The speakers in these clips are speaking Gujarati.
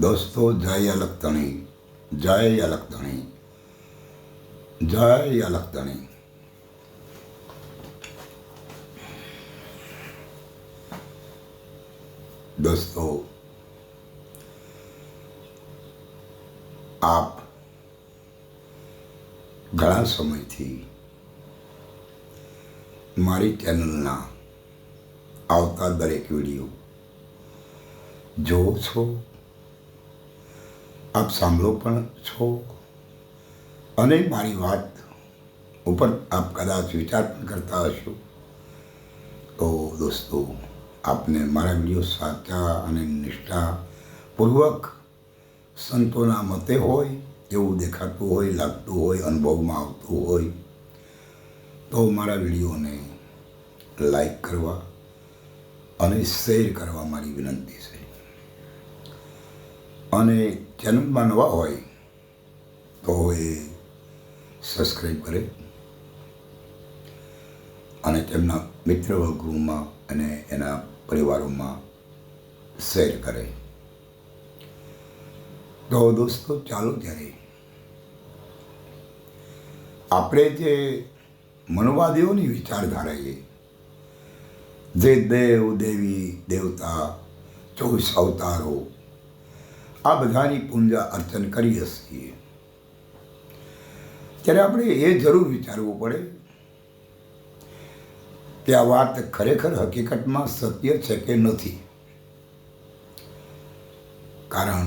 દોસ્તો, જય અલગતણી જય અલગતણી જય અલગતણી દોસ્તો, આપ ઘણા સમયથી મારી ચેનલના આવતા દરેક વીડિયો જોવો છો. આપ સાંભળો પણ છો. અને મારી વાત ઉપર આપ કદાચ વિચાર પણ કરતા હશો. તો દોસ્તો, આપને મારા વીડિયો સાચા અને નિષ્ઠાપૂર્વક સંતોના મતે હોય, એવું દેખાતું હોય, લાગતું હોય, અનુભવમાં આવતું હોય, તો મારા વિડીયોને લાઈક કરવા અને શેર કરવા મારી વિનંતી છે. અને ચેનલમાં નવા હોય, તો એ સબસ્ક્રાઈબ કરે. અને તેમના મિત્ર વર્ગોમાં અને એના પરિવારોમાં શેર કરે. તો દોસ્તો, ચાલો ત્યારે આપણે જે મનવાદીઓની વિચારધારાએ જે દેવ, દેવી, દેવતા, ચોવીસ અવતારો આ બધાની પૂજા અર્ચન કરીએ છીએ ત્યારે આપણે એ જરૂર વિચારવું પડે કે આ વાત ખરેખર હકીકતમાં સત્ય છે કે નથી? કારણ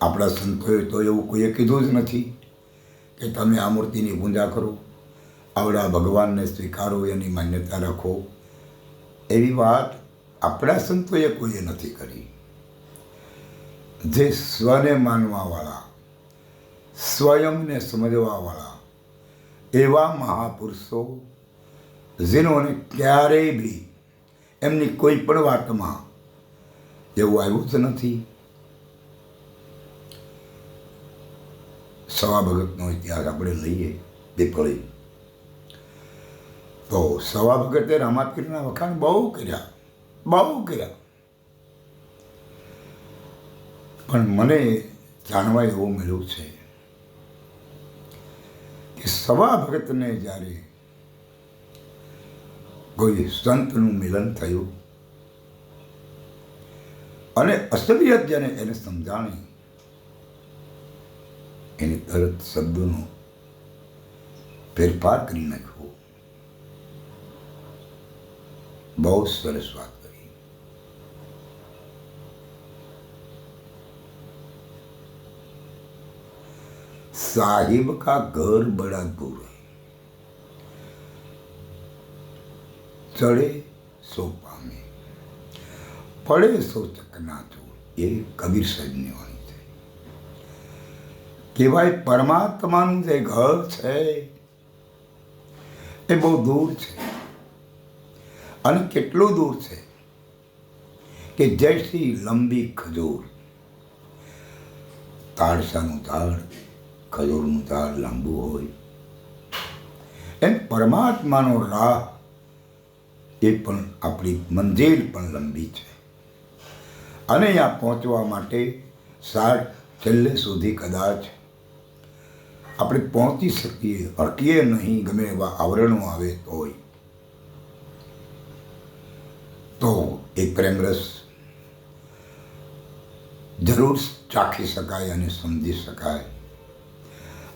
આપણા સંતોએ તો એવું કોઈએ કીધું જ નથી કે તમે આ મૂર્તિની પૂજા કરો, આવડા ભગવાનને સ્વીકારો, એની માન્યતા રાખો. એવી વાત આપણા સંતોએ કોઈએ નથી કરી. જે સ્વને માનવાવાળા સ્વયંને સમજવાવાળા એવા મહાપુરુષો, જેનોને ક્યારેય બી એમની કોઈ પણ વાતમાં એવું આવ્યું જ નથી. સવા ભગતનો ઇતિહાસ આપણે લઈએ પીપળી તો સવા ભગતે રામાપીરના વખાણ બહુ કર્યા બહુ કર્યા. પણ મને જાણવા એવું મળ્યું છે કે સવા ભગતને જ્યારે કોઈ સંતનું મિલન થયું અને અસલિયત જેને એને સમજાણી, એને તરત શબ્દોનો ફેરફાર કરી નાખ્યો. બહુ સરસ વાત કરી साहिब का घर बड़ा दूर है ચડે સો પામે પડે સો ચકના ચોર એ કબીર સાહેબની વાણી છે કહેવાય પરમાત્માનું જે ઘર છે એ બહુ દૂર છે અને કેટલું દૂર છે કે જૈસી લંબી ખજૂર તાળસાનું ઝાડ ખજૂરનું ઝાડ લાંબુ હોય. એમ પરમાત્માનો રાહ એ પણ આપણી મંજિલ પણ લંબી છે. અને અહીંયા પહોંચવા માટે સાર છેલ્લે સુધી કદાચ આપણે પહોંચી શકીએ અટકીએ નહીં, ગમે એવા આવરણો આવે તોય તો એ પ્રેમરસ જરૂર ચાખી શકાય અને સમજી શકાય.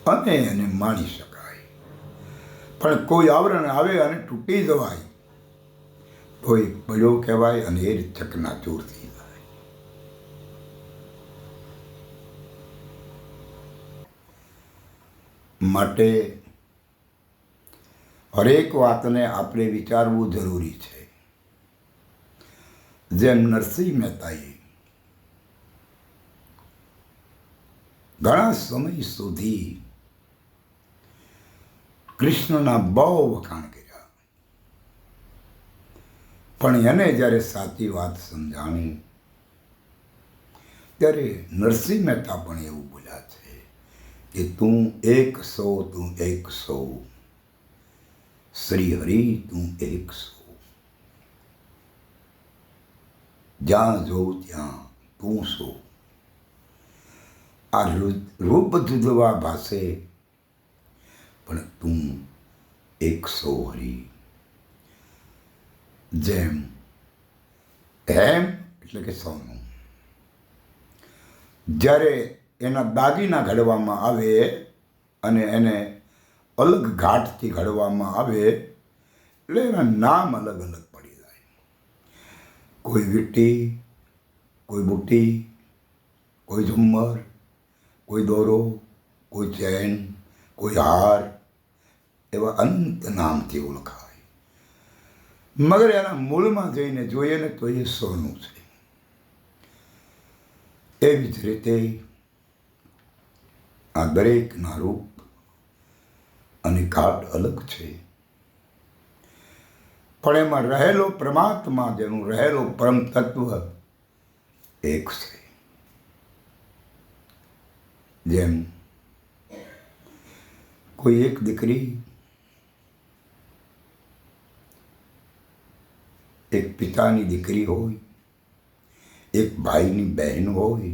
અને એને માણી શકાય. પણ કોઈ આવરણ આવે અને તૂટી જવાય. તો એ પડ્યો કહેવાય અને એ ચકના ચોર થઈ જાય. માટે હરેક વાતને આપણે વિચારવું જરૂરી છે. જેમ નરસિંહ મહેતાએ ઘણા સમય સુધી કૃષ્ણના બહુ વખાણ કર્યા. પણ એને જ્યારે સાચી વાત સમજાણી, ત્યારે નરસિંહ મહેતા પણ એવું બોલ્યા છે કે તું એક સો, તું એક સો. શ્રી હરિ, તું એક સો. જ્યાં જોઉં ત્યાં તું સો. આ રૂપ જુદવા ભાસે પણ તું એક સો હરી જેમ હેમ એટલે કે સોનું. જ્યારે એના દાગીના ઘડવામાં આવે અને એને અલગ ઘાટથી ઘડવામાં આવે, એટલે એના નામ અલગ અલગ પડી જાય. કોઈ વીટી, કોઈ બુટ્ટી કોઈ ઝુમ્મર, કોઈ દોરો, કોઈ ચેન, કોઈ હાર એવા અંત નામથી ઓળખાય. મગર એના મૂળમાં જઈને જોઈએ ને તો એ સોનું છે. એવી જ રીતે આ દરેકના રૂપ અને ઘાટ અલગ છે. પણ એમાં રહેલો પરમાત્મા જેનું રહેલો પરમ તત્વ એક છે. જેમ કોઈ એક દીકરી એક પિતાની દીકરી હોય, એક ભાઈની બહેન હોય,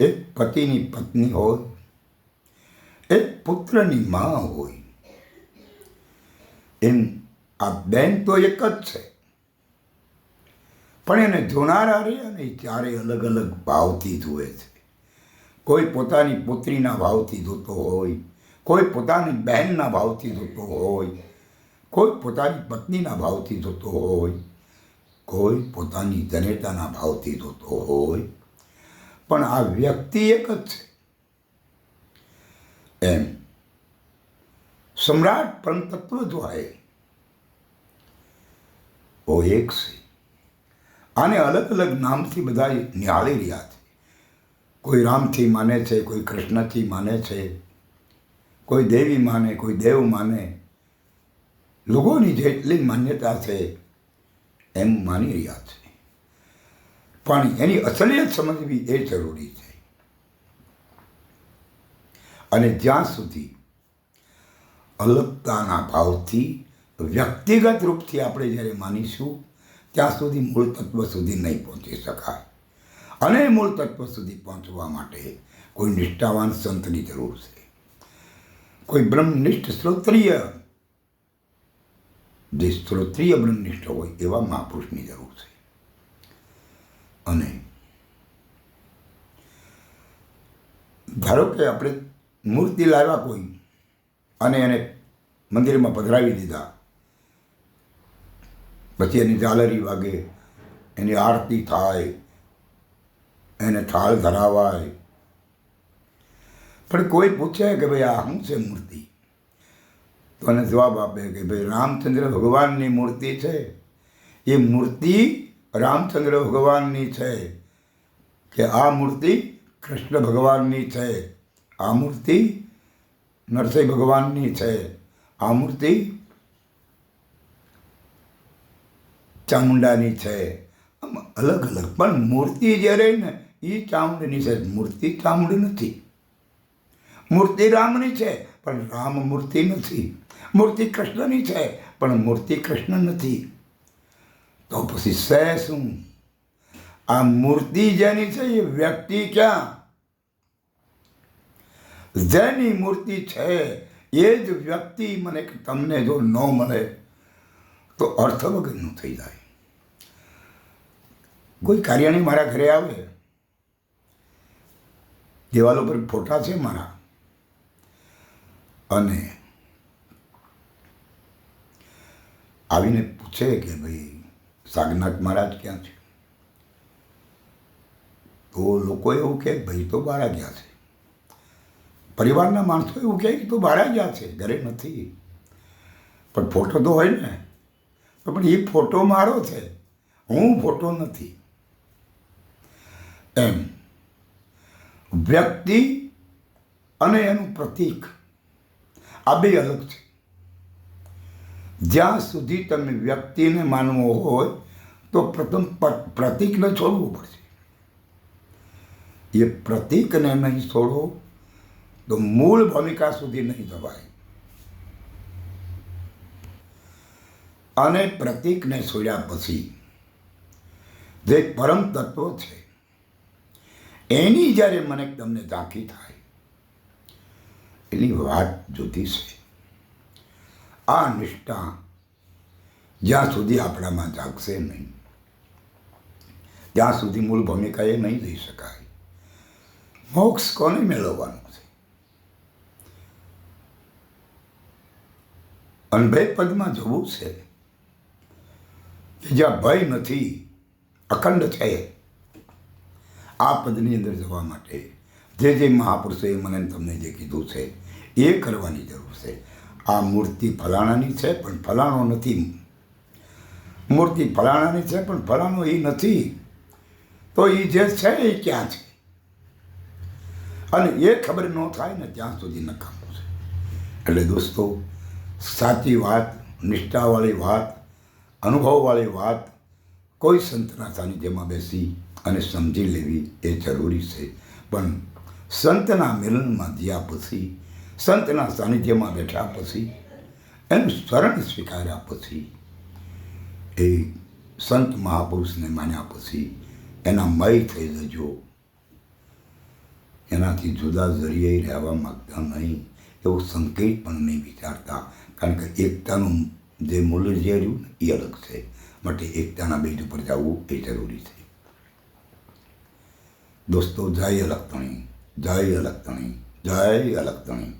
એક પતિની પત્ની હોય, એક પુત્રની માં હોય. એમ આ બેન તો એક જ છે. પણ એને જોનારા રે અને ચારે અલગ અલગ ભાવથી જુએ છે. કોઈ પોતાની પુત્રીના ભાવથી જોતો હોય, કોઈ પોતાની બહેનના ભાવથી જોતો હોય કોઈ પોતાની પત્નીના ભાવથી થતો હોય, કોઈ પોતાની જનેતાના ભાવથી થતો હોય, પણ આ વ્યક્તિ એક જ છે. એમ સમ્રાટ પરમ તત્વ જો ઓ એક છે. આને અલગ અલગ નામથી બધા નિહાળી રહ્યા છે. કોઈ રામથી માને છે, કોઈ કૃષ્ણથી માને છે, કોઈ દેવી માને, કોઈ દેવ માને લોકોની જેટલી માન્યતા છે, એમ માની રહ્યા છે. પણ એની અસલિયત સમજવી એ જરૂરી છે. અને જ્યાં સુધી અલગતાના ભાવથી, વ્યક્તિગત રૂપથી આપણે જ્યારે માનીશું, ત્યાં સુધી મૂળ તત્વ સુધી નહીં પહોંચી શકાય. અને મૂળ તત્વ સુધી પહોંચવા માટે કોઈ નિષ્ઠાવાન સંતની જરૂર છે. કોઈ બ્રહ્મનિષ્ઠ શ્રોત્રિય જે શ્રોત્રિય બ્રહ્મનિષ્ઠ હોય એવા મહાપુરુષની જરૂર છે. અને ધારો કે આપણે મૂર્તિ લાવ્યા કોઈ અને એને મંદિરમાં પધરાવી દીધા, પછી એની ઝાલરી વાગે, એની આરતી થાય, એને થાળ ધરાવાય. પણ કોઈ પૂછે કે ભાઈ આ શું છે મૂર્તિ? તો એને જવાબ આપે કે ભાઈ રામચંદ્ર ભગવાનની મૂર્તિ છે. એ મૂર્તિ રામચંદ્ર ભગવાનની છે કે આ મૂર્તિ કૃષ્ણ ભગવાનની છે. આ મૂર્તિ નરસિંહ ભગવાનની છે. આ મૂર્તિ ચામુંડાની છે. આમ અલગ અલગ, પણ મૂર્તિ જ્યારે ને એ ચામુંડની છે, મૂર્તિ ચામુંડ નથી. મૂર્તિ રામની છે. પણ રામ મૂર્તિ નથી. મૂર્તિ કૃષ્ણની છે, પણ મૂર્તિ કૃષ્ણ નથી. તો પછી સે શું? આ મૂર્તિ જેની છે એ વ્યક્તિ ક્યાં? જેની મૂર્તિ છે એ જ વ્યક્તિ મને તમને જો ન મળે, તો અર્થ વગરનું થઈ જાય. કોઈ કાર્યાણી મારા ઘરે આવે, દિવાલો પર ફોટા છે મારા અને આવીને પૂછે કે ભાઈ, સાગનાથ મહારાજ ક્યાં છે? તો લોકો એવું કહે ભાઈ તો બારા ગયા છે. પરિવારના માણસો એવું કહે કે તો બારા ગયા છે, ઘરે નથી. પણ ફોટો તો હોય ને. પણ એ ફોટો મારો છે. હું ફોટો નથી. એમ. વ્યક્તિ અને એનું પ્રતીક આ બે અલગ છે જ્યાં સુધી તમે વ્યક્તિને માનવો હોય, તો પ્રથમ પ્રતિકને છોડવું પડશે. એ પ્રતિકને નહીં છોડો, તો મૂળ ભૂમિકા સુધી નહીં જવાય અને પ્રતિકને છોડ્યા પછી, જે પરમ તત્વ છે, એની જ્યારે મને તમને ઝાંખી થાય એની વાત જુદી છે. આ નિષ્ઠા જ્યાં સુધી આપણામાં જાગશે નહીં, ત્યાં સુધી મૂળ ભૂમિકા એ નહીં લઈ શકાય. મોક્ષ કોને મેળવવાનો છે? અનભય પદમાં જવું છે કે જ્યાં ભય નથી, અખંડ છે, આ પદની અંદર જવા માટે જે જે મહાપુરુષોએ મને તમને જે કીધું છે, એ કરવાની જરૂર છે. આ મૂર્તિ ફલાણાની છે, પણ ફલાણો નથી. મૂર્તિ ફલાણાની છે, પણ ફલાણો એ નથી. તો એ જે છે એ ક્યાં છે? અને એ ખબર ન થાય ને ત્યાં સુધી નકામું છે. એટલે દોસ્તો, સાચી વાત, નિષ્ઠાવાળી વાત, અનુભવવાળી વાત, કોઈ સંતના સાનિધ્યમાં બેસી અને સમજી લેવી એ જરૂરી છે. પણ સંતના મિલનમાં જ્યાં પછી, સંતના સાનિધ્યમાં બેઠા પછી, એનું શરણ સ્વીકાર્યા પછી, એ સંત મહાપુરુષને માન્યા પછી એના મય થઈ જજો. એનાથી જુદા જરીએ રહેવા માગતા નહીં, એવો સંકેત પણ નહીં વિચારતા, કારણ કે એકતાનું જે મૂલ્ય જે રહ્યું એ અલગ છે. માટે એકતાના બેજ ઉપર જવું એ જરૂરી છે. દોસ્તો, જય અલગતણી જય અલગતણી જય અલગતણી